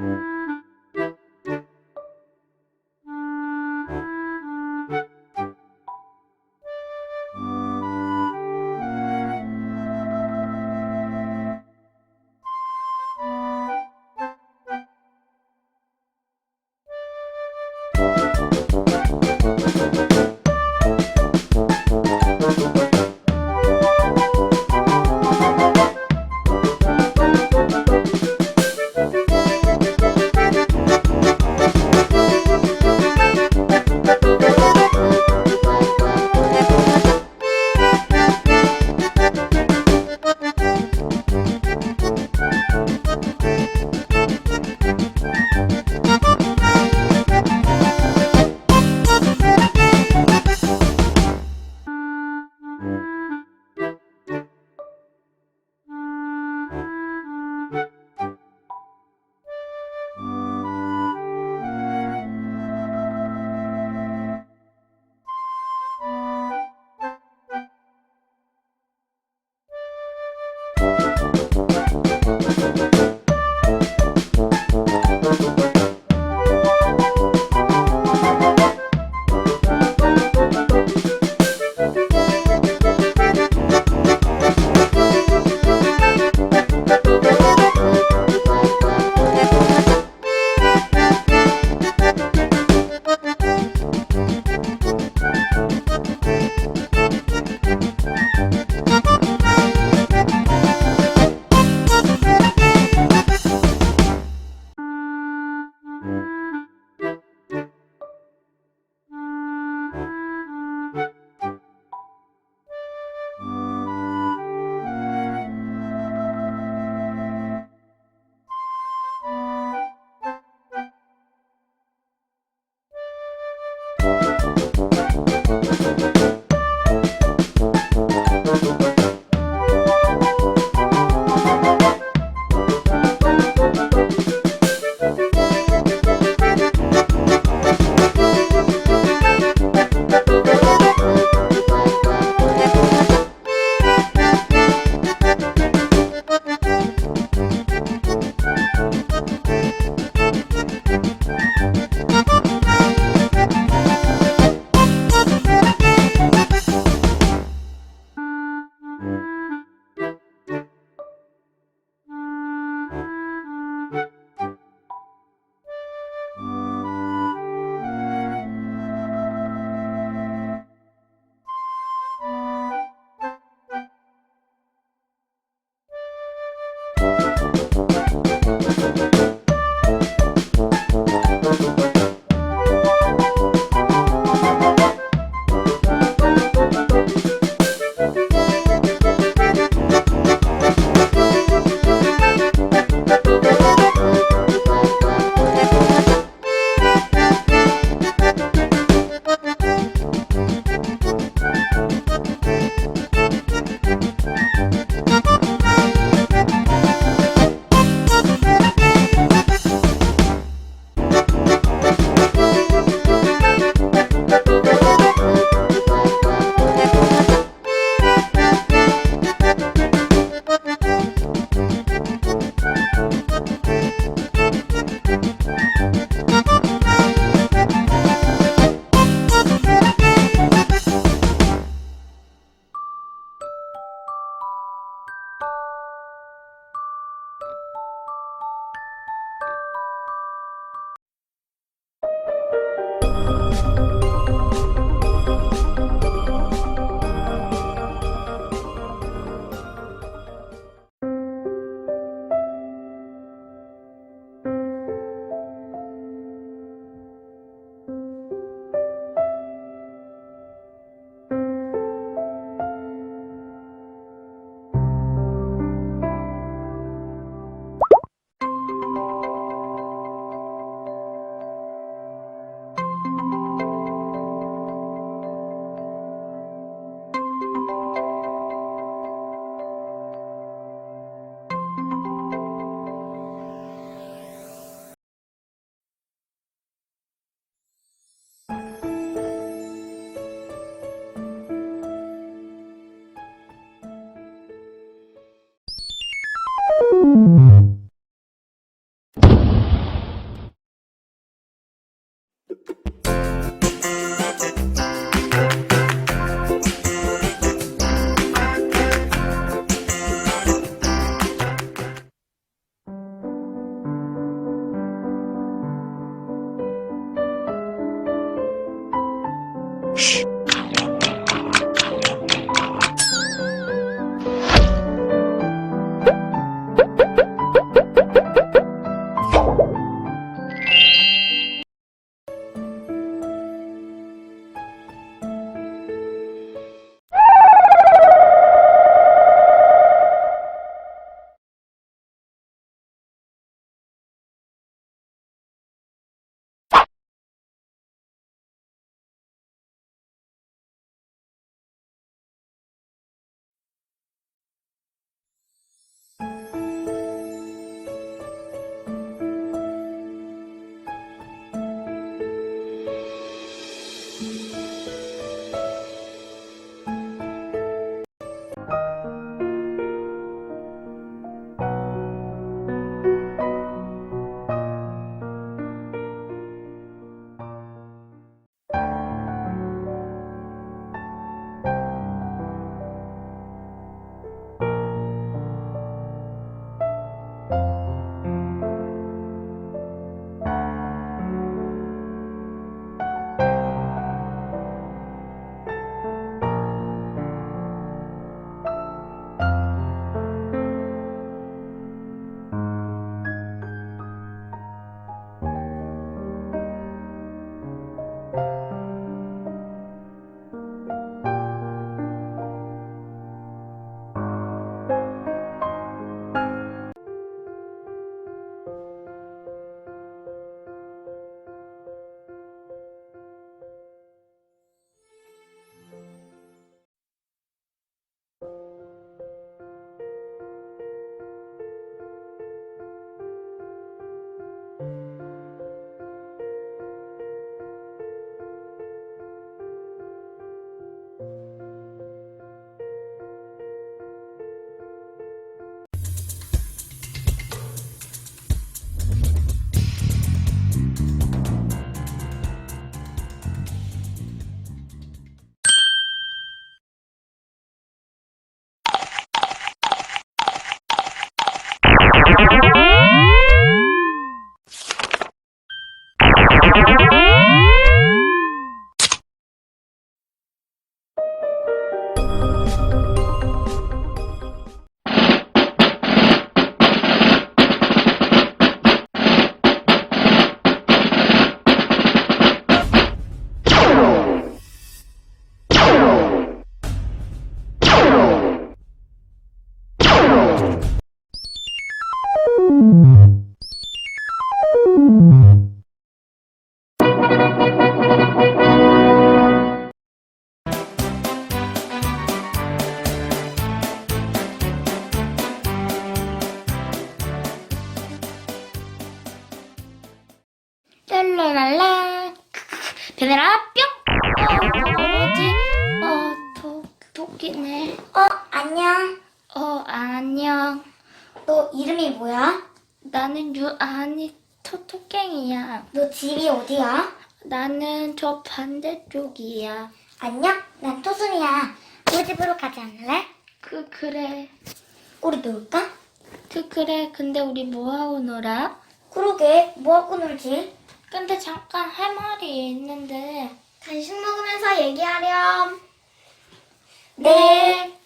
Mm-hmm. 베네라 뿅 어, 뭐지? 어 도, 도끼네 어, 안녕. 어 안녕 너 이름이 뭐야? 나는 유아니 토, 토깽이야 너 집이 어디야? 나는 저 반대쪽이야 안녕. 난 토순이야. 우리 집으로 가지 않을래? 그 그래 우리 놀까? 그 그래 근데 우리 뭐하고 놀아? 그러게. 뭐하고 놀지? 근데 잠깐 할 말이 있는데 간식 먹으면서 얘기하렴. 네.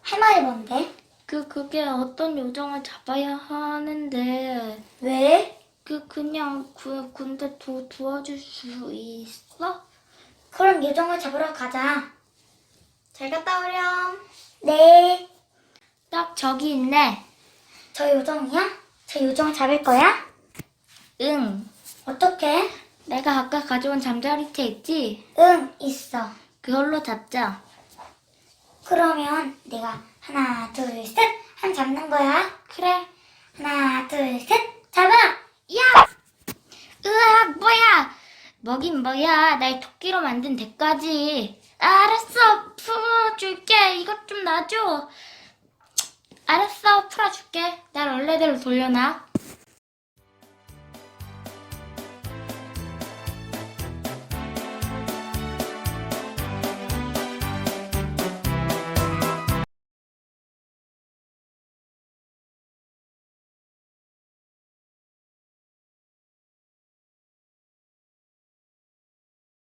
할 말이 뭔데? 그 그게 어떤 요정을 잡아야 하는데 왜? 그 그냥 그 근데 도, 도와줄 수 있어? 그럼 요정을 잡으러 가자. 잘 갔다 오렴. 네. 딱 저기 있네. 저 요정이야? 저 요정을 잡을 거야? 응. 어떻게? 내가 아까 가져온 잠자리채 있지? 응, 있어. 그걸로 잡자. 그러면 내가 하나, 둘, 셋! 한 잡는 거야. 그래. 하나, 둘, 셋! 잡아! 야! 으악, 뭐야! 뭐긴 뭐야. 날 토끼로 만든 데까지. 알았어. 풀어줄게. 이것 좀 놔줘. 알았어. 풀어줄게. 날 원래대로 돌려놔.